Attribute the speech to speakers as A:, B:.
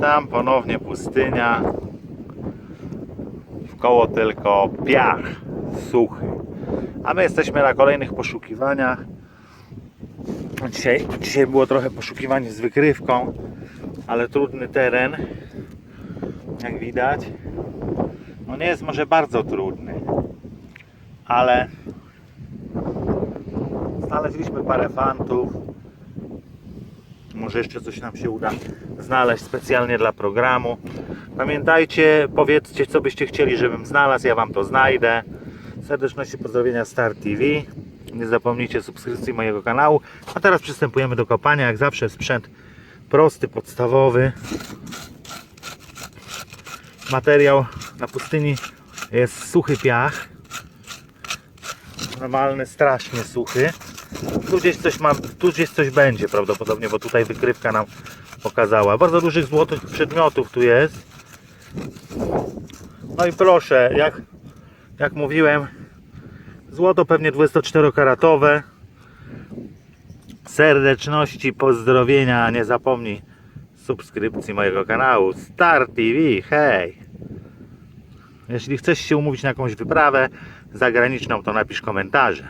A: tam ponownie pustynia. Wkoło tylko piach suchy. A my jesteśmy na kolejnych poszukiwaniach. Dzisiaj, dzisiaj było trochę poszukiwanie z wykrywką, ale trudny teren. Jak widać. No nie jest może bardzo trudny, ale znaleźliśmy parę fantów. Może jeszcze coś nam się uda znaleźć specjalnie dla programu. Pamiętajcie, powiedzcie co byście chcieli, żebym znalazł, ja Wam to znajdę. Serdeczności pozdrowienia Star TV. Nie zapomnijcie subskrypcji mojego kanału. A teraz przystępujemy do kopania. Jak zawsze sprzęt prosty, podstawowy. Materiał na pustyni jest suchy piach. Normalny, strasznie suchy. Tu gdzieś coś ma, tu gdzieś coś będzie prawdopodobnie, bo tutaj wykrywka nam pokazała. Bardzo dużych złotych przedmiotów tu jest. No i proszę, jak, jak mówiłem, złoto pewnie 24-karatowe. Serdeczności, pozdrowienia, nie zapomnij subskrypcji mojego kanału Star TV, hej! Jeśli chcesz się umówić na jakąś wyprawę zagraniczną, to napisz komentarze.